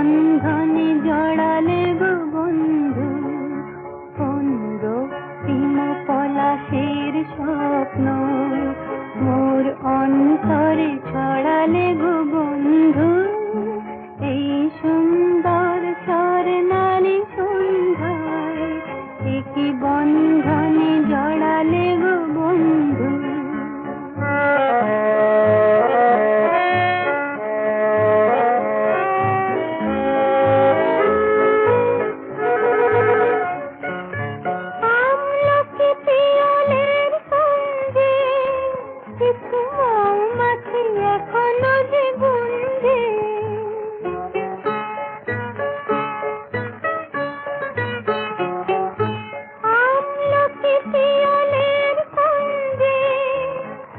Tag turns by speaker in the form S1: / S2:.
S1: বন্ধনে জড়ালে গো বন্ধু অন্ধ প্রেম পলাশের স্বপ্ন। মোর অন্তরে ছড়ালে গো বন্ধু, এই সুন্দর স্বর নারী সন্ধ্যায়, একই বন্ধনে মৌমাছি এক